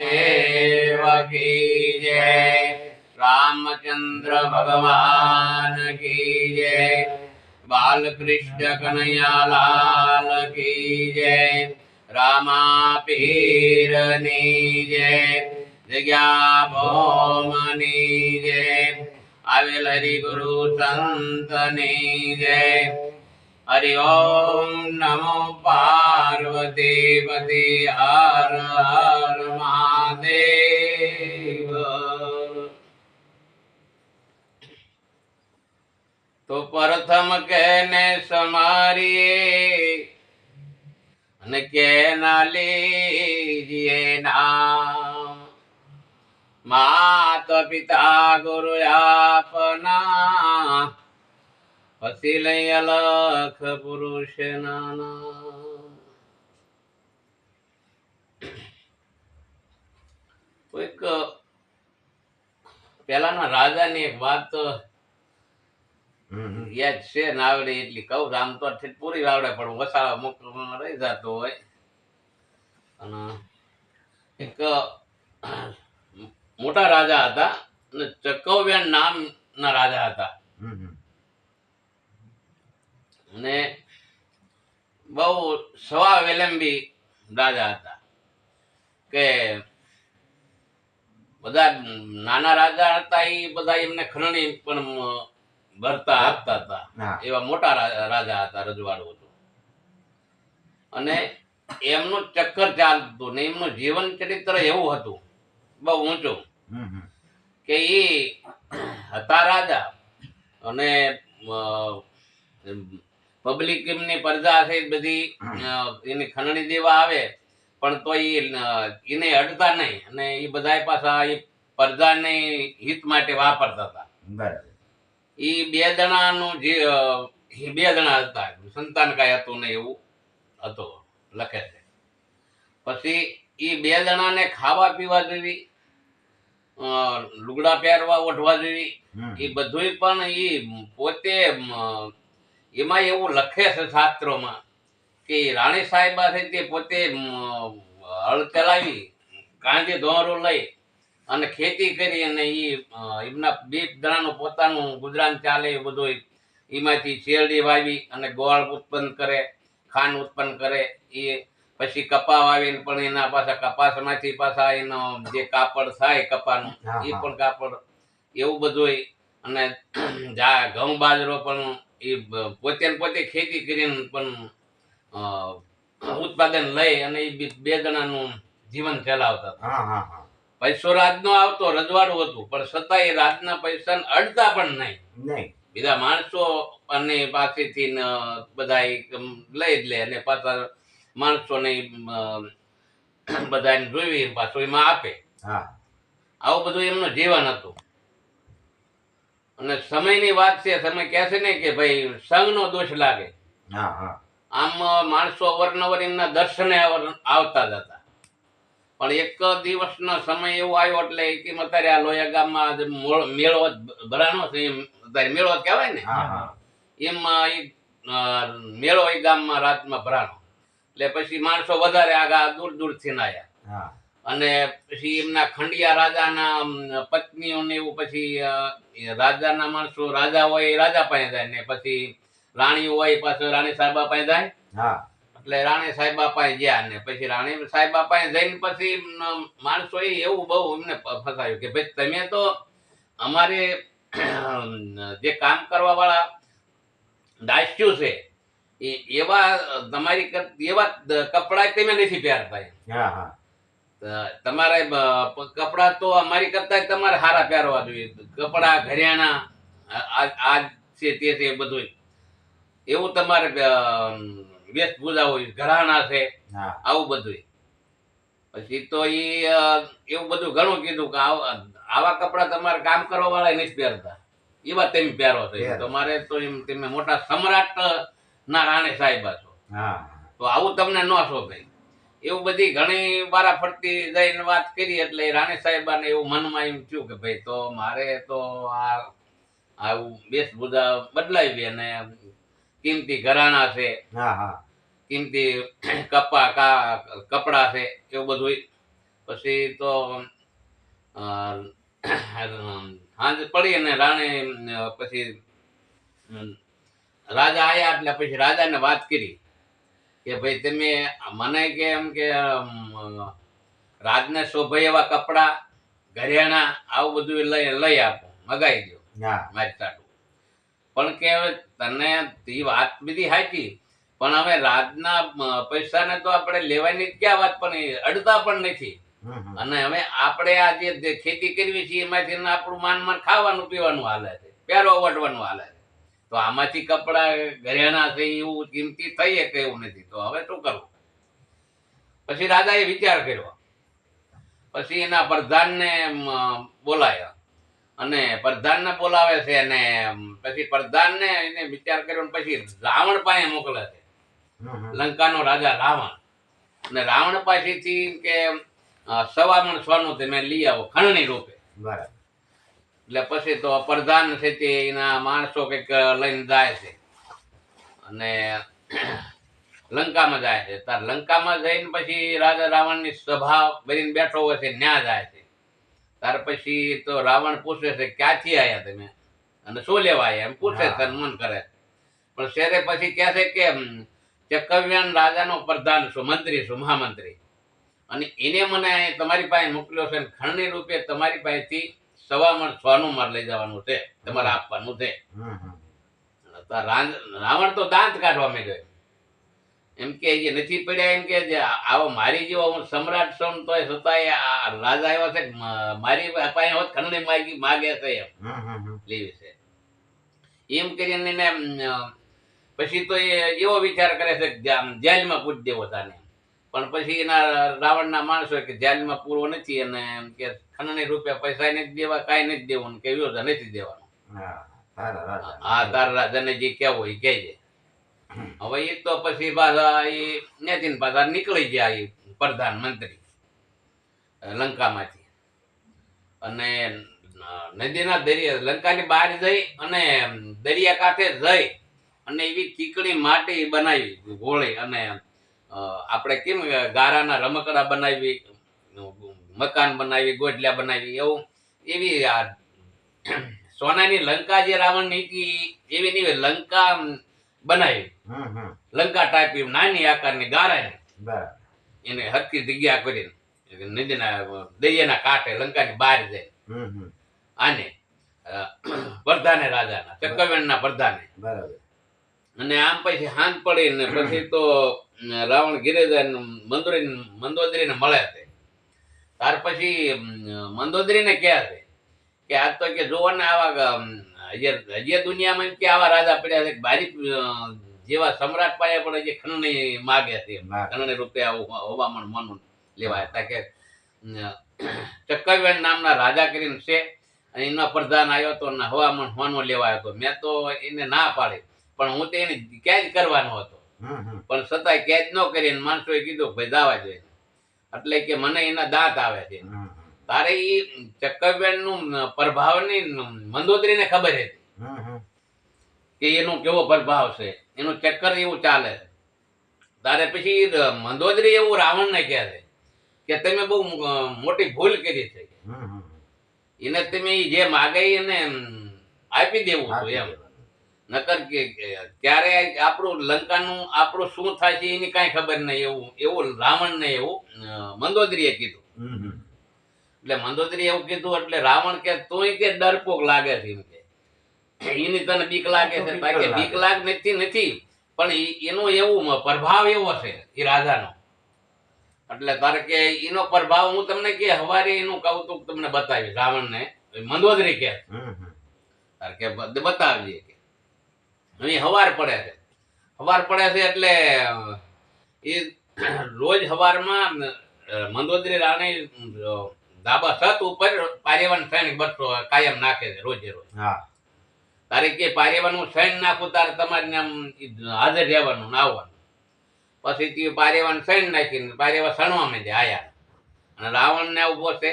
देव की जय रामचंद्र भगवान की जय बाल कृष्ण कन्हैया लाल की जय रामा પીરની જય જગ્યા ભોમની જય આવેલ હરિગુરુ સંતની જય હરિ ઓમ નમો પાર્વતી પતિ હર હર મહાદેવ તો પ્રથમ કેને સમારીએ અને કેના લીજીએ નામ? માત પિતા ગુરુ આપના, પછી લઈ અલખ પુરુષ નાના કોઈક પેલાના રાજાની એક વાત યાદ છે નાવડી એટલી કહું આમ તો પૂરી આવડે પણ વસાવા અમુક રહી જતો હોય. અને એક મોટા રાજા હતા અને ચકવ્યાન નામના રાજા હતા. અને બહુ સવા વિલંબી રાજા હતા. કે બધા નાના રાજા હતા એ બધા એમને ખરણી પણ ભરતા આપતા હતા. એવા મોટા રાજા હતા રજવાડો હતો. અને એમનું ચક્કર ચાલતું ને એમનું જીવન ચરિત્ર એવું હતું બહુ ઊંચું કે એ હતા રાજા અને પબ્લિક એમની પ્રજા છે બધી એની ખંડણી દેવા આવે પણ તો એ એને અડતા નહીં અને એ બધા પાછા એ પ્રજાને હિત માટે વાપરતા હતા. એ બે જણાનું જે બે જણા હતા સંતાન કાંઈ હતું નહીં એવું હતું લખે છે. પછી એ બે જણાને ખાવા પીવા જેવી લુગડા પહેરવા ઓઢવા જેવી એ બધુંય પણ ઈ પોતે એમાં એવું લખે છે શાસ્ત્રોમાં કે રાણી સાહેબા છે તે પોતે હળ ચલાવી કાંજે દોરું લઈ અને ખેતી કરી અને એ એમના બે દણાનું પોતાનું ગુજરાન ચાલે એ બધું એમાંથી શેરડી વાવી અને ગોળ ઉત્પન્ન કરે ખાંડ ઉત્પન્ન કરે એ પછી કપા વાવીને પણ એના પાછા કપાસમાંથી પાછા એનો જે કાપડ થાય કપાનું એ પણ કાપડ એવું બધું અને જા ઘઉં બાજરો પણ એ પોતે પોતે ખેતી કરીને પણ ઉત્પાદન લઈ અને એ બે- જણાનું જીવન ચલાવતા હતા. પૈસો રાજનો આવતો રજવાડું હતું પણ છતાં એ રાજના પૈસા અડતા પણ નહીં. નહીં. બીજા માણસો અને પાસેથી બધા લઈ જ લે અને પાછા માણસોને બધાને જોઈ પાછું એમાં આપે. હા. આવું બધું એમનું જીવન હતું. અને સમયની વાત છે સમય કહે છે ને કે ભાઈ સંઘનો દોષ લાગે. હા હા. આમ માણસો અવરનવર એમના દર્શને આવતા જ હતા. પણ એક દિવસનો સમય એવો આવ્યો એટલે એમ અત્યારે આ લોયા ગામમાં મેળો ભરાનો ભરાણો છે એમ અત્યારે મેળો કહેવાય ને? એમ એ મેળો એ ગામમાં રાતમાં ભરાણો. એટલે પછી માણસો વધારે આગા દૂર દૂરથી આવ્યા અને પછી એમના ખંડિયા રાજાના પત્નીઓને એવું પછી રાજાના માણસો રાજા હોય એ રાજા પાસે જાય ને પછી રાણી હોય પાછો રાણી સાહેબા પાસે જાય. હા. એટલે રાણી સાહેબા પાસે ગયા ને પછી રાણી સાહેબા પાસે જઈને પછી માણસો એવું બહુ એમને ફસાયું કે ભાઈ તમે તો અમારે જે કામ કરવા વાળા દાસ્યુ છે એ એવા તમારી એવા કપડા તમે નથી પહેરતા હા હા. તમારે કપડા તો અમારી કરતા તમારે સારા પહેરવા જોઈએ. કપડા ઘરેણા આ છે તે છે બધું એવું તમારે વેશભૂષા હોય ઘરાણા છે આવું બધું પછી તો એ એવું બધું ઘણું કીધું કે આવા કપડા તમારે કામ કરવા વાળા નથી પહેરતા. એવા તેમ પહેરો છે. તમારે તો એમ તમે મોટા સમ્રાટ ના રાણી સાહેબા છો. હા. તો આવું તમને ન શોભે. એવું બધી ઘણી વારા ફરતી જઈને વાત કરી એટલે રાણી સાહેબાને એવું મનમાં એમ થયું કે ભાઈ તો મારે તો આ આવું બેસભૂજા બદલાવી અને કિંમતી ઘરાણા છે હા હા. કિંમતી કપા કા કપડા છે એવું બધું પછી તો હાંજ પડી અને રાણી પછી રાજા આયા એટલે પછી રાજાને વાત કરી કે ભાઈ તમે મને કે એમ કે રાજને શોભે એવા કપડા ઘરેણા આવું બધું લઈ લઈ આપો મગાઈ દો હા. મારી સાટું. પણ કે હવે તને એ વાત બધી સાચી પણ હવે રાજના પૈસાને તો આપણે લેવાની ક્યાં વાત પણ અડતા પણ નથી. અને હવે આપણે આ જે ખેતી કરવી છે એમાંથી આપણું માન માન ખાવાનું પીવાનું હાલે છે. પહેરો વટવાનું હાલે છે. તો આમાંથી કપડા ઘરેણા છે એવું કિંમતી થઈ શકે એવું નથી. તો હવે શું કરવું? પછી રાજાએ વિચાર કર્યો. પછી એના પ્રધાનને બોલાયા. અને પ્રધાનને બોલાવે છે અને પછી પ્રધાનને એને વિચાર કર્યો ને પછી રાવણ પાસે મોકલે છે. લંકાનો રાજા રાવણ. અને રાવણ પાસેથી કે સવા મણ સોનું તમે લઈ આવો ખણણી રૂપે. બરાબર. એટલે પછી તો પ્રધાન છે તે એના માણસો કંઈક લઈને જાય છે. અને લંકામાં જાય છે. તાર લંકામાં જઈને પછી રાજા રાવણની સભા ભરીને બેઠો હોય છે ન્યા જાય છે. ત્યાર પછી તો રાવણ પૂછે છે ક્યાંથી આવ્યા તમે? અને શું લેવા આવ્યા એમ પૂછે. સન્માન કરે પણ શેરે પછી કહે છે કે હમ, ચક્કવ્યાન રાજાનો પ્રધાન છું મંત્રી છું મહામંત્રી. અને એને મને તમારી પાસે મોકલ્યો છે ખણની રૂપે તમારી પાસેથી સવા મણ સોનું માર લઈ જવાનું છે તમારે આપવાનું છે. રાવણ તો દાંત કાઢવા માંડ્યો એમ કે જે નથી પડ્યા એમ કે આવો મારી જેવો હું સમ્રાટ છું તો એ છતાંય આ રાજા એવા છે કે મારી પાસે હોત ખંડણી માગી માગે છે એમ. લેવી છે. એમ કરીને પછી તો એ એવો વિચાર કરે છે જેલમાં પૂછ દેવો તાને. પણ પછી એના રાવણના માણસો કે જેલમાં પૂરો નથી અને એમ કે ખંડણી રૂપે પૈસા નથી દેવા કાંઈ નથી દેવું કે વિરોધ નથી દેવાનું. હા તારા રાજાને જે કહેવું એ કહેજે હવે એ તો પછી પાછા એ ત્યાંથી પાછા નીકળી ગયા એ પ્રધાનમંત્રી લંકામાંથી. અને નદીના દરિયા, લંકાની બહાર જઈ અને દરિયા કાંઠે જઈ અને એવી ચીકણી માટી બનાવી, ગોળી અને આપણે કેમ ગારાના રમકડા બનાવી, મકાન બનાવી ગોઢલિયા બનાવી, એવું, એવી સોનાની લંકા જે રાવણની હતી, એવી નહીં, લંકા બનાવી. લંકા ટાઈપ નાની આકારની ગારાની એને હરકી જગ્યા કરીને નદીના દરિયાના કાંઠે લંકાની બહાર જાય. આને પ્રધાને રાજાના ચક્કરવેણના પ્રધાને. બરાબર. અને આમ પછી હાંજ પડી ને પછી તો રાવણ ઘીરે જાય મંદોરી મંદોદરીને મળે છે. ત્યાર પછી મંદોદરીને કહે છે કે આ તો કે જોવો ને આવા હજી હજી દુનિયામાં એમ કે આવા રાજા પડ્યા છે કે બારી જેવા સમ્રાટ પાસે પણ હજી ખંડણી માગે છે. ખંડણી રૂપે આવું મન લેવાય. હતા કે ચક્કરવેણ નામના રાજા કરીને છે અને એનો પ્રધાન આવ્યો તો ને હવામાન હોનો લેવાયો હતો મેં તો એને ના પાડી. પણ હું તો એને કેદ કરવાનો હતો. પણ છતાંય કેદ ન કરીને માણસોએ કીધું કે ભાઈ દાવા જોઈએ એટલે કે મને એના દાંત આવે છે. તારે એ ચક્કરબેનનું પ્રભાવની મંદોદરીને ખબર હતી. કે એનો કેવો પ્રભાવ છે એનું ચક્કર એવું ચાલે છે તારે પછી મંદોદરી એવું રાવણને કહે છે કે તમે બહુ મોટી ભૂલ કરી છે. એને તમે જે માગે એને આપી દેવું હતું એમ નકર કે ક્યારે ત્યારે આપણું લંકાનું આપણું શું થાય છે એની કાંઈ ખબર નહીં એવું એવું રાવણને એવું મંદોદરીએ કીધું. એટલે મંદોદરી એવું કીધું એટલે રાવણ કે તોય કે ડરપોક લાગે છે એમ કે. એની તને બીક લાગે છે બાકી બીક લાગ. નથી નથી. પણ એનો એવું પ્રભાવ એવો છે એ રાજાનો. એટલે તારે કે એનો પ્રભાવ હું તમને કે હવારે એનું કૌતુક તમને બતાવીશ રાવણને. મંદોદરી કે. તારે કે બતાવજે કે. હવે હવાર પડે છે. હવાર પડે છે એટલે એ રોજ હવારમાં મંદોદરી રાણી ધાબા છત ઉપર પારેવાન સૈનિક બસો કાયમ નાખે છે રોજે રોજ. હા. તારે કે પારેવાનું સૈન નાખું તારે તમારે આમ હાજર રહેવાનું આવવાનું. પછી તે પારેવાન સૈન નાખીને પારેવા સણવા માંડે આયા. અને રાવણને ઊભો છે.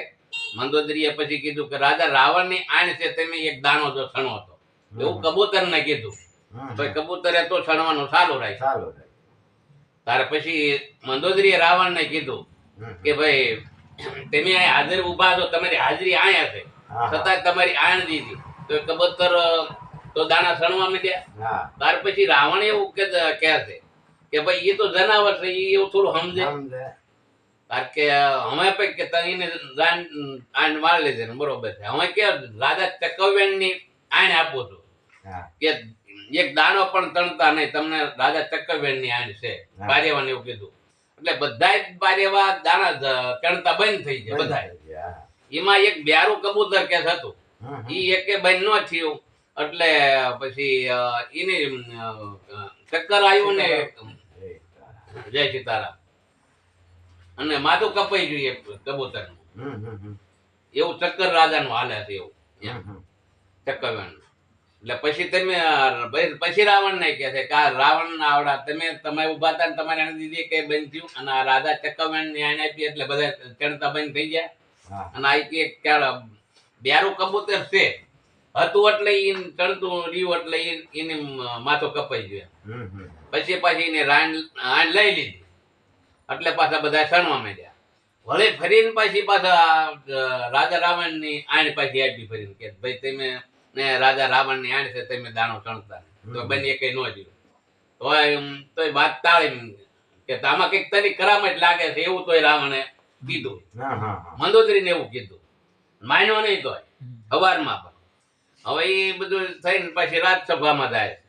મંદોદરીએ પછી કીધું કે રાજા રાવણની આણ છે તમે એક દાણો જો સણો તો. એવું કબૂતર ને કીધું તો કબૂતરે તો સણવાનું સારું રાખ્યું. સારું. તારે પછી મંદોદરીએ રાવણને કીધું કે ભાઈ તમે હાજર ઊભા છો તમારી હાજરી આયા છે. છતાં તમારી આણ દીધી. તો કબૂતર તો દાણા સણવા માંડ્યા. હા. ત્યાર પછી રાવણ એવું કે કહે છે કે ભાઈ એ તો જનાવર છે એ એવું થોડું સમજે. કારણ કે અમે પછી કે તને જાન આણ માર લીધે ને બરોબર છે. અમે કે રાજા ચકવ્યાણની આણ આપું છું. કે એક દાણો પણ તણતા નહીં તમને રાજા ચક્કરવેણની આણ છે. બારેવાને એવું કીધું. એટલે બધા જ બારેવા દાણા ચણતા બંધ થઈ ગયા બધા એમાં એક બ્યારું કબૂતર કે હતું. ઈ એકે બંધ ન થયું. એટલે પછી એને ચક્કર આવ્યું ને જય સીતારામ. અને માથું કપાઈ જોઈએ કબૂતર. એવું ચક્કર રાજાનું હાલે છે એવું. ચક્કર એટલે પછી તમે પછી રાવણ ને કે છે કે આ રાવણ આવડા તમે તમે ઊભા હતા તમારે એને દીધી કે બંધ થયું? અને આ રાધા ચક્કરવેણની આને આપી એટલે બધા ચડતા બંધ થઈ ગયા. અને આ કે ક્યારે બ્યારું કબૂતર છે. હતું એટલે ઈ ચડતું રહ્યું એટલે એને માથો કપાઈ ગયો. પછી પાછી એને રાણ આણ લઈ લીધી. એટલે પાછા બધા સણવા માંડ્યા. વળી ફરીને પાછી પાછા રાજા રાવણની આણ પાછી આપી ફરીને કે ભાઈ તમે ને રાજા રાવણની આણ છે તમે દાણો ચણતા તો. બની કઈ ન જીવ તો એમ તોય વાત તાળી કે આમાં કંઈક તારી કરામત લાગે છે એવું તોય રાવણે કીધું. મંદોદરી હા હા. એવું કીધું. માન્યો નહીં તોય. સવારમાં પણ. હવે એ બધું થઈને પછી રાજસભામાં જાય છે.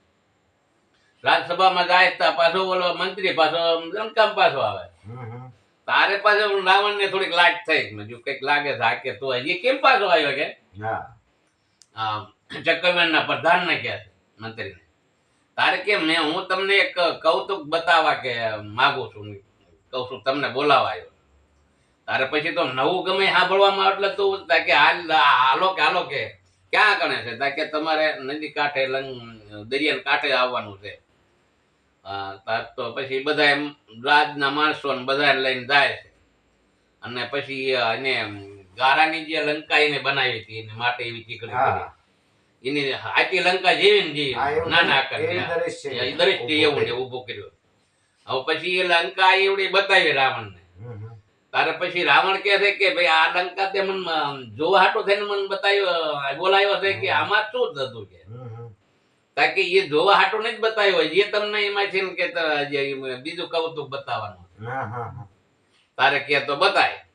રાજસભામાં જાય તો પાછો બોલો મંત્રી પાછો રમકામ પાછો આવે. તારે પાછો રાવણ ને થોડીક લાટ થઈ મેં કંઈક લાગે છે આ કે તો હજી કેમ પાછો આવ્યો કે? હા. ચક્કરવેણના પ્રધાનને કહે છે મંત્રીને. તારે કે મેં હું તમને એક કૌતુક બતાવવા કે માગું છું કહું છું તમને બોલાવા આવ્યો તારે પછી તો નવું ગમે સાંભળવામાં એટલે તું કે હાલો કે હાલો કે. ક્યાં ગણે છે? તા કે તમારે નદી કાંઠે લંગ દરિયાના કાંઠે આવવાનું છે. તાર તો પછી બધા એમ રાજના માણસો ને બધા લઈને જાય છે. અને પછી એને ગારાની જે લંકા એને બનાવી હતી એને માટે એવી ચીકણી એની આખી લંકા જેવી ને જેવી. નાના એવી આકારની. દરેક. એ એવું ને ઊભું કર્યું. હવે પછી એ લંકા એવડી બતાવી રાવણને. તારે પછી રાવણ કહે છે કે ભાઈ આ લંકા તે મને જોવા હાટો થઈને મને બતાવ્યો બોલાવ્યો છે કે આમાં શું થતું કે? હમ, હમ. કારણ કે એ જોવા હાટો નથી બતાવ્યો હોય. જે તમને એમાં છે ને કે જે બીજું કૌતુક બતાવવાનું તારે કે તો બતાય.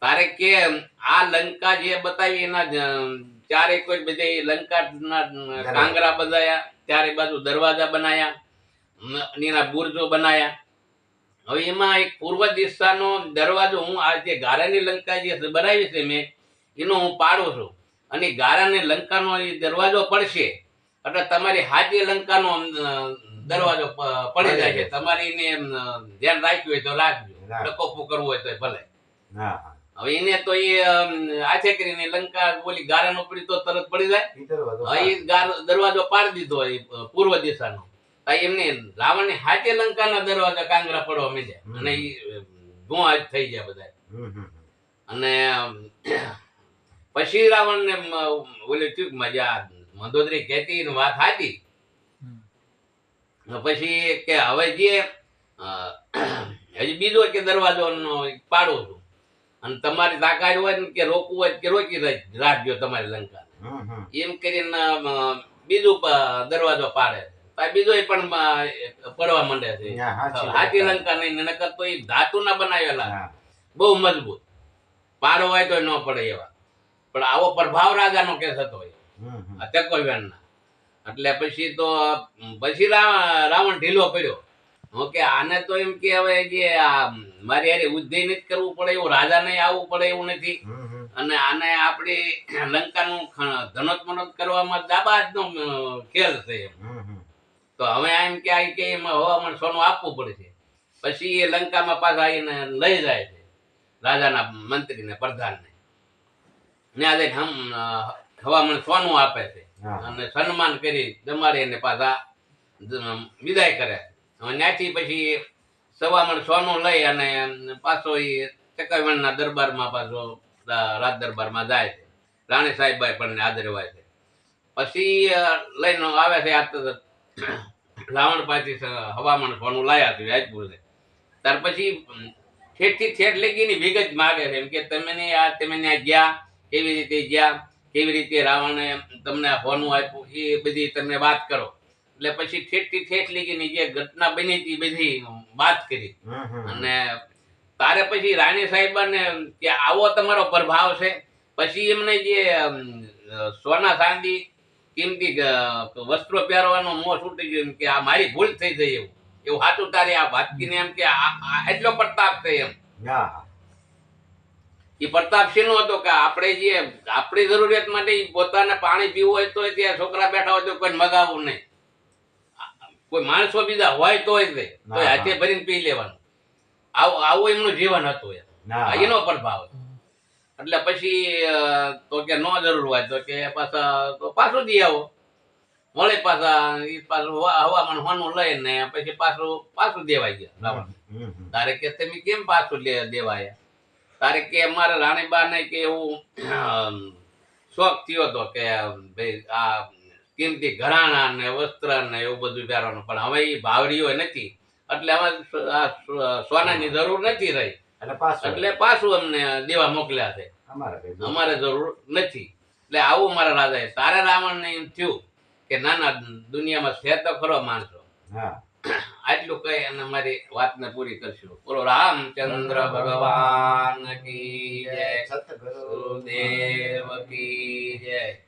તારે કે આ લંકા જે બતાવી એના જ- ચારે કોઈ બધે લંકાના કાંગરા બનાયા ત્યારે બાજુ દરવાજા બનાયા એના બુરજો બનાયા. હવે એમાં એક પૂર્વ દિશાનો દરવાજો હું આ જે ગારાની લંકા જે બનાવી છે મેં એનો હું પાડું છું. અને ગારાની લંકાનો એ દરવાજો પડશે એટલે તમારી હાજી લંકાનો દરવાજો પડી જાય છે. તમારી એને ધ્યાન રાખ્યું હોય તો રાખજો. ટકોફો કરવું હોય તો ભલે. હા. હવે એને તો એ આથે કરીને લંકા બોલી ગારાનો પડી તો તરત પડી જાય. એ દરવાજો પાડી. દીધો પૂર્વ દિશાનો. એમને રાવણની હાચે લંકાના દરવાજા કાંગરા પડવા માંડ્યા. અને એ ધુઆ થઈ ગયા બધા. અને પછી રાવણને ને ઓલી થયું કે મજા મંદોદરી કહેતી વાત હાતી પછી કે હવે જે હજી બીજો કે દરવાજો નો પાડું છું. અને તમારી તાકાત હોય ને કે રોકવું હોય કે રોકી રાખ- રાખજો તમારી લંકા. એમ કરીને બીજું દરવાજો પાડે બીજો પણ પડવા માંડે છે. હા, હાથી લંકા નહીં નકર તો એ ધાતુ ના બનાવેલા. બહુ મજબૂત. પાડો હોય તો ન પડે એવા. પણ આવો પ્રભાવ રાજાનો કેસ હતો એ. ચક્કરવ્યાણના એટલે પછી તો પછી રાવણ ઢીલો પડ્યો ઓકે આને તો એમ કે હવે જે મારી હારે ઉદ્ધય નથી કરવું પડે એવું રાજાને આવવું પડે એવું નથી. અને આને આપણે લંકાનું ધનોત મનોત કરવામાં દાબાજનો ખેલ છે. તો હવે એમ કે આ કે એમાં હવામાન સોનું આપવું પડે છે. પછી એ લંકામાં પાછા એને લઈ જાય છે રાજાના મંત્રીને પ્રધાનને. ને આજે હવામાન સોનું આપે છે. અને સન્માન કરી દમાડીને પાછા વિદાય કરે હવે ત્યાંથી પછી સવામણ સોનું લઈ અને પાછો એ ચકાવણના દરબારમાં પાછો રાજ દરબારમાં જાય છે. રાણી સાહેબાઈ પણ આદરવાય છે. પછી લઈને આવે છે આ રાવણ પાછી હવામાન સોનું લાયા છે રાજપુર ત્યાર પછી ઠેઠથી ઠેઠ લગીની વિગત માગે છે. એમ કે તમે આ, તમે ગયા કેવી રીતે ગયા કેવી રીતે રાવણે તમને હોનું આપ્યું, એ બધી તમે વાત કરો. એટલે પછી ઠેઠથી ઠેઠ લીધી જે ઘટના બની હતી બધી વાત કરી. અને તારે પછી રાણી સાહેબાને કે આવો તમારો પ્રભાવ છે. પછી એમને જે સોના ચાંદી કિંમતી વસ્ત્રો પહેરવાનો મોં છૂટી ગયો એમ કે આ મારી ભૂલ થઈ ગઈ એવું. એવું સાચું તારે આ વાતકીને એમ કે એટલો પ્રતાપ થઈ એમ. એ પ્રતાપ શેનો હતો કે આપણે જે આપણી જરૂરિયાત માટે પોતાને પાણી પીવું હોય તો ત્યાં છોકરા બેઠા હોય તો કોઈ મગાવવું નહીં. કોઈ માણસો બીજા હોય તે તો હાથે ભરીને પી લેવાનું. આવું આવું એમનું જીવન હતું એનો પ્રભાવ. એટલે પછી તો કે ન જરૂર હોય તો કે પાછા તો પાછું દઈ આવો. વળી પાછા પાછું હવા- હવામાન હોનું લઈને પછી પાછું પાછું દેવાઈ ગયા. તારે કે તમે કેમ પાછું દેવાયા? તારે કે અમારે રાણીબા ને કે એવું શોખ થયો હતો કે ભાઈ આ કિંમતી ઘરાણા ને વસ્ત્ર ને એવું બધું પહેરવાનું. પણ હવે એ ભાવરીઓ નથી. એટલે હવે સોનાની જરૂર નથી રહી. એટલે પાછું અમને દેવા મોકલ્યા છે. અમારે જરૂર નથી. એટલે આવું મારા રાજાએ તારે રાવણને એમ થયું કે ના ના દુનિયામાં છે તો ખરો માણસો. હા. આટલું કહી અને મારી વાતને પૂરી કરશું. બોલો રામચંદ્ર ભગવાન કી જય. સતગુરુ ગુરુદેવ કી જય.